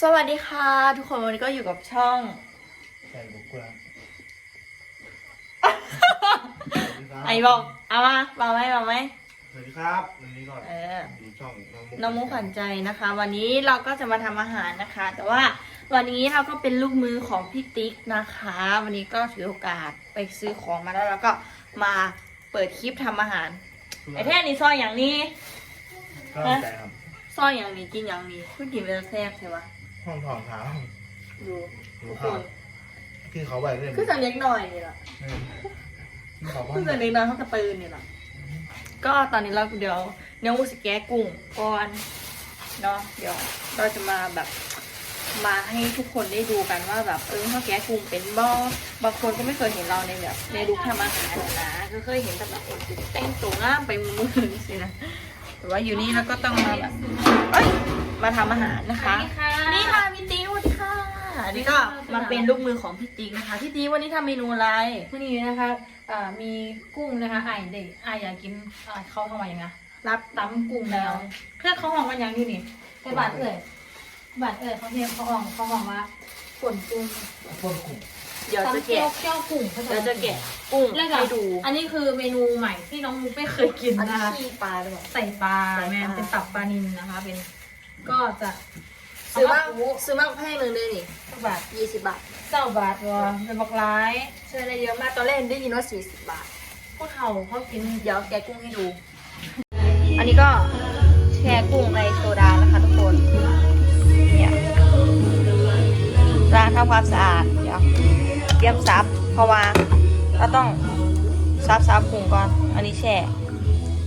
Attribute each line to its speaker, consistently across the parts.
Speaker 1: สวัสดีค่ะ ทุกคนวันนี้ก็อยู่กับช่อง
Speaker 2: ใส่บุกกุหลาบ
Speaker 1: ไอ้บอกเอามาบอกไหมบอกไหม
Speaker 2: สวัสดีครับวันนี้ก็
Speaker 1: เออ
Speaker 2: ดูช่องน้องมุก
Speaker 1: น้องมุกขวัญใจนะคะ วันนี้เราก็จะมาทำอาหารนะคะ แต่ว่าวันนี้เราก็เป็นลูกมือของพี่ติ๊กนะคะ วันนี้ก็ถือโอกาสไปซื้อของมาแล้วแล้วก็มาเปิดคลิปทำอาหารไอ้แท่นี้ซอยอย่างนี้
Speaker 2: ก็ตั้งใจครับ
Speaker 1: ซอยอย่างนี้กินอย่างนี้เพิ่งกินไปแล้วแซ่บใช่ปะ
Speaker 2: ห้องทองเท้า
Speaker 1: ดู
Speaker 2: ดู
Speaker 1: ทุกค
Speaker 2: ข้าวนคือเขาไปเรื่อง
Speaker 1: คือจะเล็กหน่อยนี่แหละ
Speaker 2: เออคือเขาบ้า
Speaker 1: เพิ่งจะเล็กน้อยเขากระปืนนี่แหละก็ตอนนี้เราเดี๋ยวเนื้อมูสแกะกุ้งก่อนเนาะเดี๋ยวเราจะมาแบบมาให้ทุกคนได้ดูกันว่าแบบเออเขาแกะกุ้งเป็นบ่บางคนก็ไม่เคยเห็นเราในแบบในลุคทำอาหารหรอกนะก็เคยเห็นแต่แบบเออแต่งตัวงามไปมือสินะแต่ว่าอยู่นี่เราก็ต้องมาแบบเอ้ย มาทำอาหารนะคะ นี่ค่ะพี่ติ๊กสวัสดีค่ะนี่ก็มาเป็นลูกมือของพี่ติ๊กนะคะพี่ติ๊กวันนี้ทำเมนูอะไร
Speaker 3: วันนี้นะคะอ่ามีกุ้งนะคะไอ้เด็กไอ้อยากกินอ่าเขาทำมาอย่างไง
Speaker 1: รับ
Speaker 3: ตำกุ้งแล้วเพื่อนเขาห้องกันยังนี่นี่แต่บาดเอ่ยบาดเอ่ยเขาเทียมเขาห้องเขาห้องว่าป่นกุ้ง
Speaker 2: ต้นกลุ่ม
Speaker 1: เดี๋ยวจะ
Speaker 3: ตำเกี๊ย
Speaker 1: แกะ
Speaker 3: วเกี๊ยวกุ้งขา
Speaker 1: เดี๋ยวจะแกะกุ้ง
Speaker 3: แล้วก็
Speaker 1: ให้ดู
Speaker 3: อันนี้คือเมนูใหม่ที่น้องมุกไม่เคยกิน
Speaker 1: อันนี้
Speaker 3: นะคะ
Speaker 1: ขี้ปลาหรือเปล่า
Speaker 3: ใส่ปลา
Speaker 1: ใส่ปลา
Speaker 3: แม่นเป็นตับปลานิลนะคะ เป็น ก็จะ
Speaker 1: ซื้อมาก
Speaker 3: เา
Speaker 1: ซื้อมากแพงหนึ่งเลยนี่
Speaker 3: สักบาท
Speaker 1: ยี่สิบบาท
Speaker 3: เจ้าบาทวะเป็นบักร้าย
Speaker 1: ใช่ได้เยอะมากตอนแรกได้ยินว่าสี่สิบบาท
Speaker 3: พวกเขาเขากิน
Speaker 1: เดี๋ยวแกะกุ้งให้ดู อันนี้ก็แช่กุ้งในโซดานะคะทุกคนเนี่ยล้างทำความสะอาดเดี๋ยวเตรียมซับเพราะว่าเราต้องซับซับกุ้งก่อน อันนี้แช่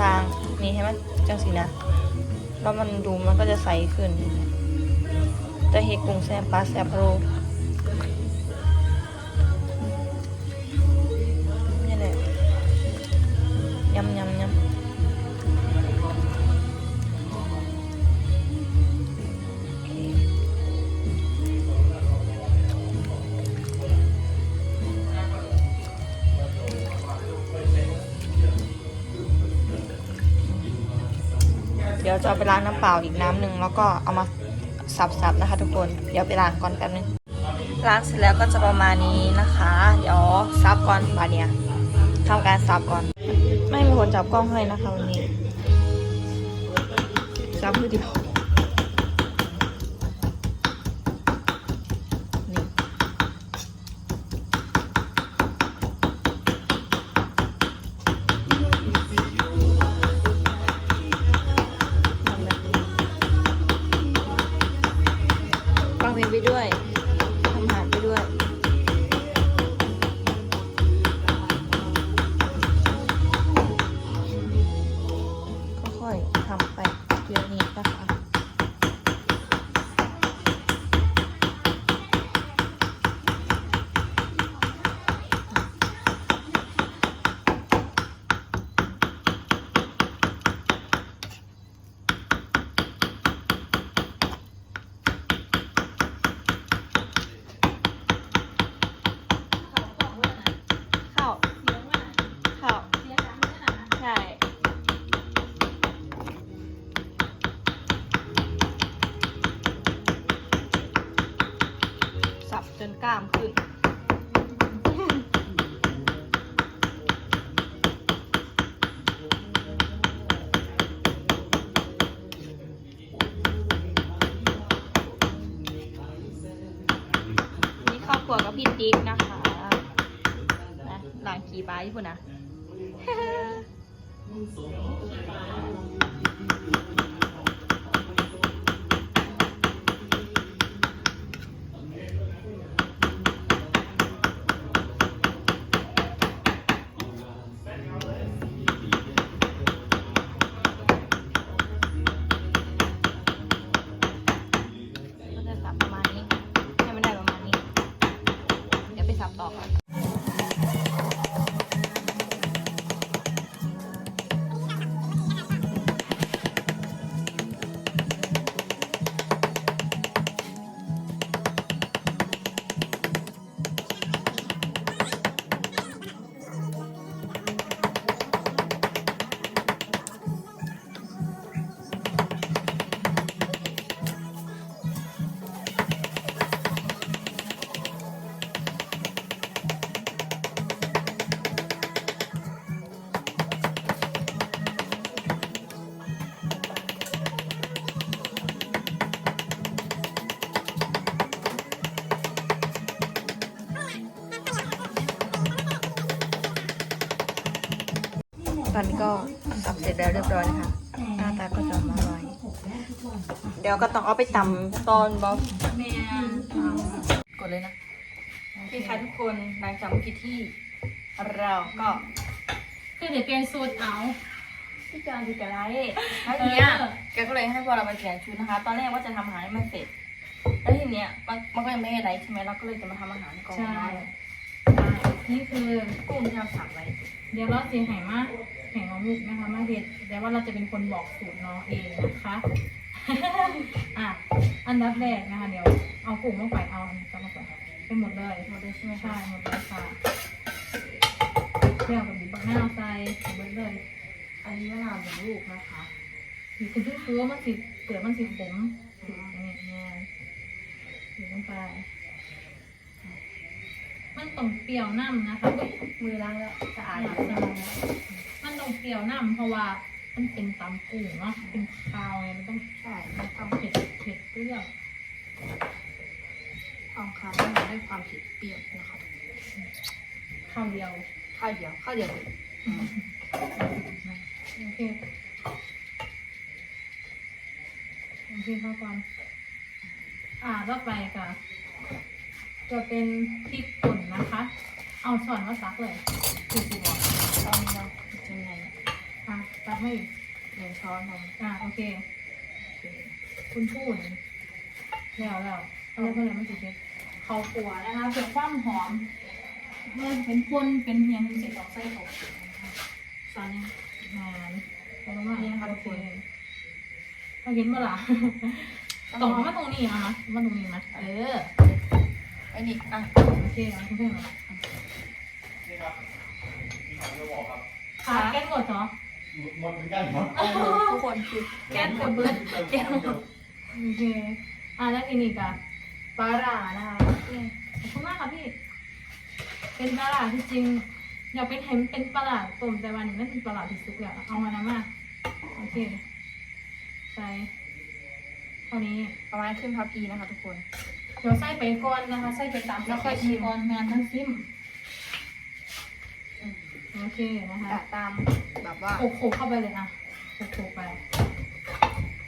Speaker 1: ล้างนี่ให้มันจังสีนะ แล้วมันดูมันก็จะใสขึ้น จะเห็ดกุ้งแซบปลาแซบโร ดี๋ยวจะเอาไปล้างน้ำเปล่าอีกน้ำหนึ่งแล้วก็เอามาสับๆนะคะ ทุกคน เดี๋ยวไปล้างก่อนแป๊บนึง ล้างเสร็จแล้วก็จะประมาณนี้นะคะ เดี๋ยวซับก่อนบาเนี่ยทำการซับก่อน ไม่มีคนจับกล้องให้นะคะวันนี้ซับมือเดียว สับจนกล้ามขึ้น นี่ครอบครัวกับพี่ติ๊กนะคะนะหลังขี่บ้าญี่ปุ่นนะ นนี้ก็สับเสร็จแล้วเรียบร้อยนะคะหน้าตาก็จะมาไว้เดี๋ยวก็ต้องเอาไปตำตอนบอ
Speaker 3: แม่
Speaker 1: กดเลยนะโอเคค่ะทุกคนหลังจากเมื่อกี้ที่เราก็
Speaker 3: คือเดี๋ยวเปลี่ยนสูตรเอา
Speaker 1: พี่จอนดูกระไรแล้วทีเนี้ย
Speaker 3: เออ
Speaker 1: แกก็เลยให้พวกเราไปเปลี่ยนชุดนะคะ ตอนแรกว่าจะทำอาหารให้มันเสร็จ แล้วทีเนี้ยมันมันก็ยังไม่ได้ไรใช่ไหมเราก็เลยจะมาทำอาหารก่อน
Speaker 3: ใช่ นี่คือ
Speaker 1: กุ้งที่เราสั่งไว้
Speaker 3: เดี๋ยวเราเสียหายมากแห่งน้องมุกนะคะมาเด็ดแต่ว่าเราจะเป็นคนบอกสูตรน้องเองนะคะอะอันดับแรกนะคะ เดี๋ยวเอากุ้งลงไปเอาอันนี้ก็ลงไปเป็นหมดเลย
Speaker 1: หมดเลยใช่ไหม
Speaker 3: ใช่หมดเลยค่ะเที่ยวกับบีบบักหน้าวใส่หมดเลย
Speaker 1: อันนี้มะนาวเป็นลูกนะคะ
Speaker 3: มีคุณที่คือว่ามันสิเปลือกมันสิขมอย่างนี้เนี่ยอยู่ลงไป มันต้องเปรี้ยวน้ำนะคะ
Speaker 1: มือล้างแล้วสะอาด
Speaker 3: อ่าใช่มันต้องเปรี้ยวน้ำเพราะว่ามันเป็นตำกุ้งเนาะเป็นข้าวไงมันต้อง
Speaker 1: ใช่
Speaker 3: มันต้องเผ็ดเผ็ดเปรี้ยว
Speaker 1: เอาค่ะมันได้ความเผ็ดเปรี้ยวนะคะ
Speaker 3: ข้าวเดียว
Speaker 1: ข้าวเดียวข้าวเดียวเลย
Speaker 3: โอเคโอเคข้าวก่อนอ่าต่อไปค่ะ จะเป็นพริกป่นนะคะ เอาช้อนมาซักเลยคือสิบอก
Speaker 1: ตอนนี้เรายังไง
Speaker 3: อะซักไม่อีก
Speaker 1: หนึ่งช้อนของ
Speaker 3: อ่าโอเค คุณพูดแล้วแล้วอะไรเพื่อนมันติดเช็ดเขาขัวนะคะเพื่อความหอมเมื่อเป็นคนเป็นเพียงเสร็จออกไส้เขาตอนนี้งานแล้วก็มาเนี่ยค่ะทุกคนเราเห็นเมื่อไหร่ตรงเอามาตรงนี้เอามามาตรงนี้มาเออ
Speaker 1: ไอ้นี่อะ
Speaker 3: โอเคเอาเพื่อนๆมาขาแก้กดเหรอ
Speaker 2: หมดเหมือนกันเหรอ
Speaker 1: ทุกคนคือ
Speaker 3: แก้กดเบิร์ด
Speaker 1: แก้ว
Speaker 3: โอเคอะแล้วทีนี้ก็ปลาร่านะคะนี่ขอบคุณมากค่ะพี่ เป็นปลาร่าที่จริงอยากเป็นเห็นเป็นปลาร่าต้มแต่วันนี้มันเป็นปลาร่าที่สุกแล้วเอามานะมาโอเคใส่เท่านี้
Speaker 1: ประมาณครึ่งทัพพีนะคะทุกคน
Speaker 3: เดี๋ยวใส่ไปก่อนนะคะ ใส่ไปตาม
Speaker 1: แล้วค่อยชิม
Speaker 3: ก่อนแมนทั้งซิมโอเคนะคะ
Speaker 1: กะตามแบบว่า
Speaker 3: โขกโขกเข้าไปเลยอะโขกโขกไป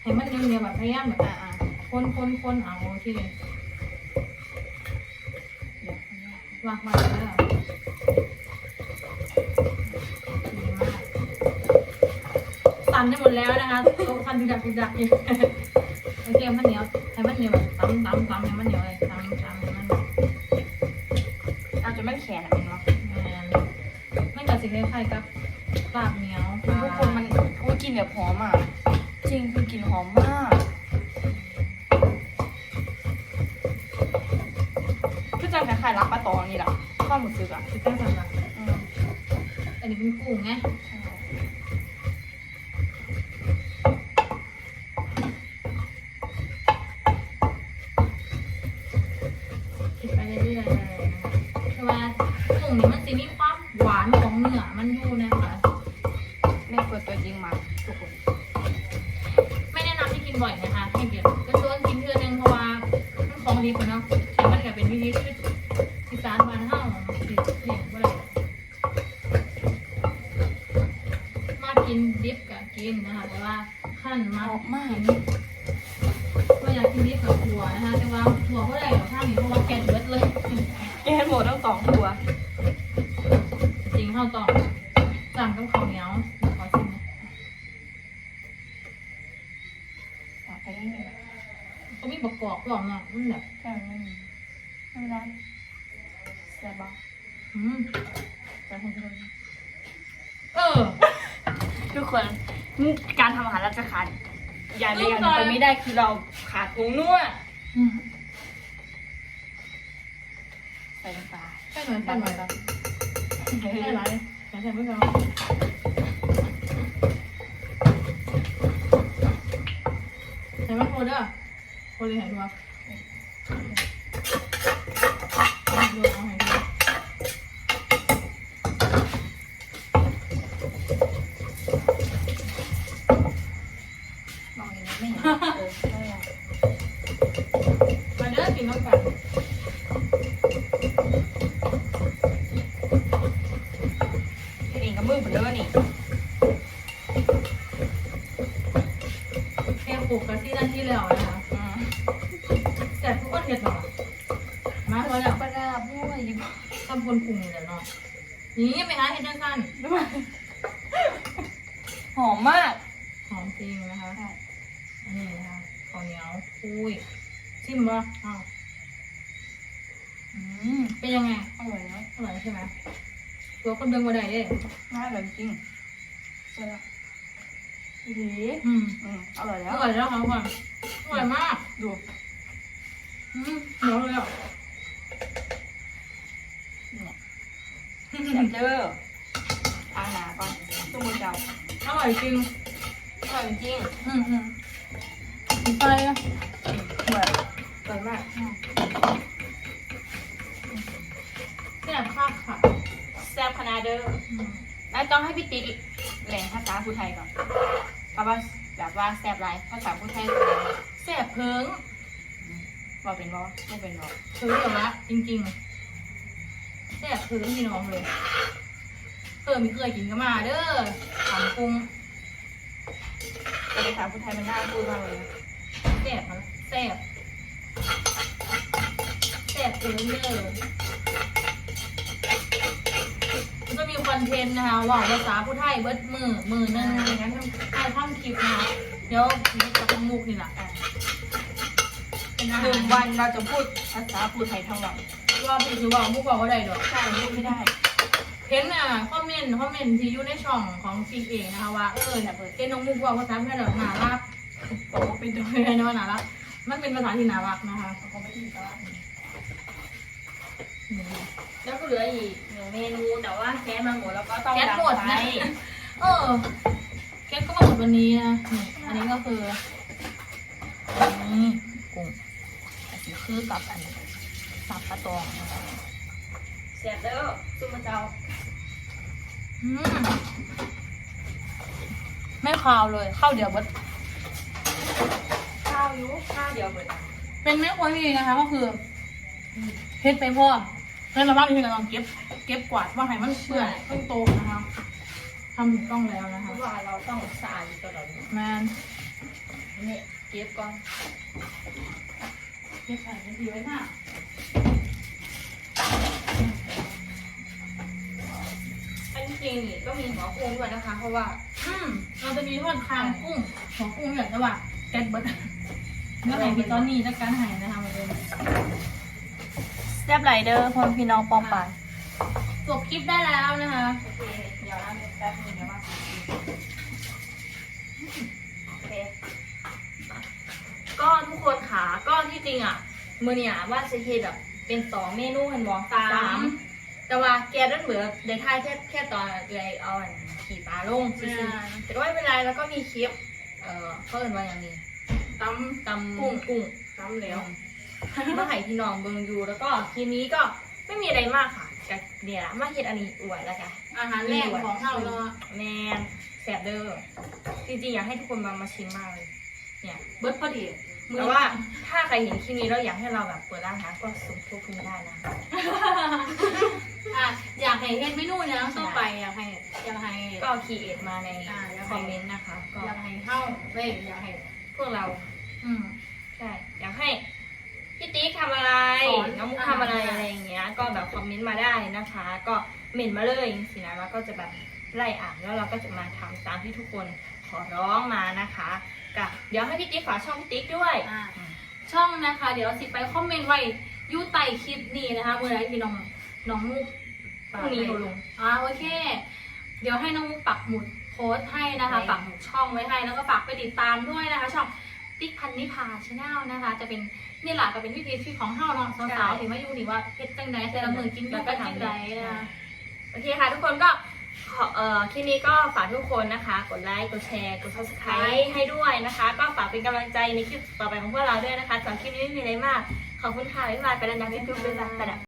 Speaker 3: ให้มันเนียวๆแบบพยายามแบบ
Speaker 1: อะอะ
Speaker 3: คนคนคนเอาโอเค
Speaker 1: เดี๋ยว
Speaker 3: วางมาแล้วดีมากสั่นได้หมดแล้วนะคะโต๊ะสั่นดิดักดิดักอยู่โอเคมันเหนียวให้ มันเหนียวแบบตำตำตำให้มันเหนียวเลยตำตำให้มัน
Speaker 1: เอาจนมันแข็งอะเนาะ
Speaker 3: แมนมันกับสิ่งคล้ายๆกับปากเหนียวปลา
Speaker 1: ทุกคนมันโอ้ยกลินแบบหอมอะ จริงคือกลิ่นหอมมากคือจะคล้ายๆรับปลาตองนี่แหละความรู้สึกอะ
Speaker 3: คือแป้งสำหรับ
Speaker 1: อืม
Speaker 3: อันนี้เป็นกุ้งไง
Speaker 1: ใช่
Speaker 3: หนบ่อยนะคะให้เก็บก็ชวนกินเทื่อนึงเพราะว่ามันของดีกว่าเนาะแต่มันก็เป็นวิธีชีวิตที่สานบ้านเฮาสิเลี้ยงบ่ได้มากินดิบก็กินนะคะ แต่ว่าขั้น
Speaker 1: ห
Speaker 3: มา
Speaker 1: อมมาก
Speaker 3: ก็อยากกินดิบกับถั่วนะคะ แต่ว่าถั่วบ่ได้หรอกท่านนี้เพราะว่าแกนเบิดเลย
Speaker 1: แกนหมดทั้งสองตัว
Speaker 3: จริงเฮาต้องสั่งกับข้าวเหนียวเดี๋ยวขอชิมนะ
Speaker 1: ตักไปง่าย
Speaker 3: ก็มีประกอบกล่องเนาะมันแบบ
Speaker 1: ๆแค่นั้นเองไม่เป็นไรแซ่บบ้าง
Speaker 3: อืม
Speaker 1: จะให้ทุกคน
Speaker 3: เออ
Speaker 1: ทุกคนการทำอาหารเราจะขาดอย่างใดอย่างหนึ่งไปไม่ได้คือเราขาดผงนัว
Speaker 3: อืม
Speaker 1: ใส่น้ำปลา
Speaker 3: ใช่เหมือนใช่เหมือนกันใช่ไรใช่ใช่ไม่เอา คนเหายมองเล
Speaker 1: ยางนี้ไม่เห็นเออไม่เน
Speaker 3: มาเด้อกินน้ำกัน
Speaker 1: เห็นเองกับมือเหมือนเดิมนี่
Speaker 3: เค่ปลูกกทิหน้าที่แล้วนะ นี่ไปหาเห็ดจังสั้น
Speaker 1: หอมมาก
Speaker 3: หอมจริงนะคะอันนี้นะคะข้าวเหนียวคุยชิมบ่อ้าว
Speaker 1: อืม
Speaker 3: เป็นยังไง
Speaker 1: อร่อยแล้ว
Speaker 3: อร่อยใช่ไหมตัวคนเดินมาได้เด้
Speaker 1: น่าอร่อยจริงใช่แล้วอีหลี
Speaker 3: อืม
Speaker 1: อืมอร่อยแล้
Speaker 3: อ
Speaker 1: ว
Speaker 3: ร่อยแล้วครับก่อนอร่อยมาก
Speaker 1: ดู
Speaker 3: อืมเหนียวเลยอะ
Speaker 1: เนี่ย แซ่บเด้ออ่างหนาก่อนตุ้มมือเจ้า
Speaker 3: อร่อยจริง
Speaker 1: อร่อยจริง
Speaker 3: อืมอืมกินไปอะ
Speaker 1: เหมือนอร่อยมาก
Speaker 3: แซ่บคักค่ะ
Speaker 1: แซ่บขนาดเด้อ
Speaker 3: อืม
Speaker 1: แล้วต้องให้พี่ติ๊กแหล่งภาษาพูไทยก่อนเพราะว่าแบบว่าแซ่บไรภาษาพูไทย
Speaker 3: แซ่บเพิง
Speaker 1: บอกเป็นบอไม่เป็นบอ
Speaker 3: ซื้อเดี๋ยวละจริงๆ แซ่บเพิงพี่น้องเลยเออมีเคยกินก็มาเด้อถามปรุง
Speaker 1: แต่ภาษาพูไทยมันน่าพูดมากเลยนะ
Speaker 3: แซ่บนะแซ่บแซ่บเพิงเด้อมันจะมีคอนเทนต์นะคะว่าภาษาผู้ไทยเบิดมือมือหนึงงั้นใครทำคลิปนะคะเดี๋ยวมีกับน้องมุกนี่แหละ
Speaker 1: อะ
Speaker 3: เป็นอา
Speaker 1: ห
Speaker 3: หา
Speaker 1: นึ่ง
Speaker 3: ร
Speaker 1: วันเราจะพูดภาษาพูไทยทั้งวัน
Speaker 3: ว่าพี่คือว่ามุกบอกว่าได้ดอก
Speaker 1: ใช่พูดไม่ได้
Speaker 3: เห็นอะคอมเมนต์คอมเมนต์ที่อยู่ในช่องของฟิกเองนะคะว่าเออเนี่ยเห็นน้องมุกบอกว่าภาษาไทยแบบน่ารักบอกว่าเป็นตัวเองนะว่าน่ารักมันเป็นภาษาที่น่ารักนะคะ
Speaker 1: แล้วก็เหลืออีกหนึ่งเมนูแต่ว่าแค่มาหมดแล้วก็ต้อง
Speaker 3: แก๊สหมด
Speaker 1: ดับ
Speaker 3: นะ
Speaker 1: ไฟ
Speaker 3: เออแก๊สก็มาหมดวันนี้นะนี่อันนี้ก็คือนี่กุ้งอันนี้คือกับอันนี้ สับปะตองนะคะ
Speaker 1: เสียบเด้อซุปมะเจ้า
Speaker 3: อืมไม่คาวเลยข้าวเดียวเบิด
Speaker 1: ข้าวยุข้าวเดียวเบิด
Speaker 3: เป็นแม่ครัวที่ดีนะคะ ก็คือเฮ็ดไปพร้อมแล้วเราบ้างที่เราลองเก็บ เก็บกวาดว่าให้มันเปื่อยต้นโตนะคะทำถูกต้องแล้วนะ
Speaker 1: เพ
Speaker 3: คะ
Speaker 1: ราะว่าเราต้องสะอาดอยู่ตลอด
Speaker 3: แมน
Speaker 1: นี่เก็บก่อน
Speaker 3: เก็บใส่ในทีไว้ค่ะ
Speaker 1: อันจริงๆนี่ก็มีหัวกุ้งด้วยนะคะ เพราะว่า
Speaker 3: อืมเราจะมีทอดคางกุ้งของกุ้งแบบจะว่าแก๊สเบิดเมื่อไหร่มีตอนนี้จะการหายนะคะมาเลย
Speaker 1: แซ่บไรเดอร์พอพี่น้องปอมปาน
Speaker 3: จบคลิปได้แล้วนะคะ
Speaker 1: โอเคเดี๋ยวนะแป๊บนึงเดี๋ยวมาโอเคก็ทุกคนค่ะก็ที่จริงอะ มือเนี่ยว่าจะเฮ็ดแบบเป็นสองเมนูเห็นบอกสามแต่ว่าแกนั่นเหมือนเดทายแค่แค่ตอนเลยเอาอันขี่ปลาลงซื่อๆแต่ก็ไม่เป็นไรแล้วก็มีคลิปเอ่อเขาเอินว่าอย่างนี้
Speaker 3: ต
Speaker 1: ตำกุ้งกุ้งำ
Speaker 3: ตำแล้ว
Speaker 1: มาให้พี่น้องเบิงอยู่แล้วก็คลิปนี้ก็ไม่มีอะไรมากค่ะกับเนี่ยมาเฮ็ดอันนี้อวดแล้วกัน
Speaker 3: อาหารแรกของเราเนาะ
Speaker 1: แมนแซบเดอร์จริงๆอยากให้ทุกคนมามาชิมมากเลยเนี่ย
Speaker 3: เบิดพอดี
Speaker 1: แต่ว่าถ้าใครเห็นคลิปนี้แล้วอยากให้เราแบบเปิดร้านอาหารก็สมทบทุนได้นะ
Speaker 3: อะอยากให้เฮ็ดเมนูเนี่ยต้องไปอยากให้อยากให้
Speaker 1: ก็คีเอทมาใน
Speaker 3: อ่าอยาก
Speaker 1: ค
Speaker 3: ให้
Speaker 1: อมเมนต์นะคะ ก็
Speaker 3: อยากให้เข้าเว้ยอยากให้
Speaker 1: พวกเรา
Speaker 3: อืม
Speaker 1: ใช่อยากให้พี่ติ๊กทำอะไร
Speaker 3: สอน
Speaker 1: น้องมุก
Speaker 3: อ่า
Speaker 1: ทำอะไรอะไรอย่างเงี้ย ก็แบบคอมเมนต์มาได้นะคะ ก็เมนมาเลยสินะแล้วก็จะแบบไล่อ่านแล้วเราก็จะมาทำตามที่ทุกคนขอร้องมานะคะ กับเดี๋ยวให้พี่ติ๊กฝากช่องพี่ติ๊กด้วย
Speaker 3: อ่าช่องนะคะ เดี๋ยวสิไปคอมเมนต์ไว้อยูใต้คลิปนี้นะคะเมื่อไหรที่น้องน้องมุก
Speaker 1: พรุ่งนี้หนูลง
Speaker 3: อ่าโอเค เดี๋ยวให้น้องมุกปักหมุดโพสต์ให้นะคะ
Speaker 1: ไว้
Speaker 3: ปักหมุดช่องไว้ให้แล้วก็ฝากไปติดตามด้วยนะคะ ช่องติ๊กพันนิพาชาแนลนะคะ จะเป็นนี่แหละก็เป็นวิธีชีวิตของเฮาเนาะสาวๆถึงมาอยู่นี่ว่าเพชรจังไดแต่ละมือกินอยู่กันจังไดนะคะ
Speaker 1: โอเคค่ะทุกคนก็ ขอเอ่อคลิปนี้ก็ฝากทุกคนนะคะ กดไลค์ กดแชร์ กด subscribe ให้ด้วยนะคะ ก็ฝากเป็นกำลังใจในคลิปต่อไปของพวกเราด้วยนะคะสำหรับคลิปนี้ไม่มีอะไรมาก ขอบคุณค่ะ บ๊ายบายไปแล้วนะพี่จุ๊บบ๊ายบายไปแล้ว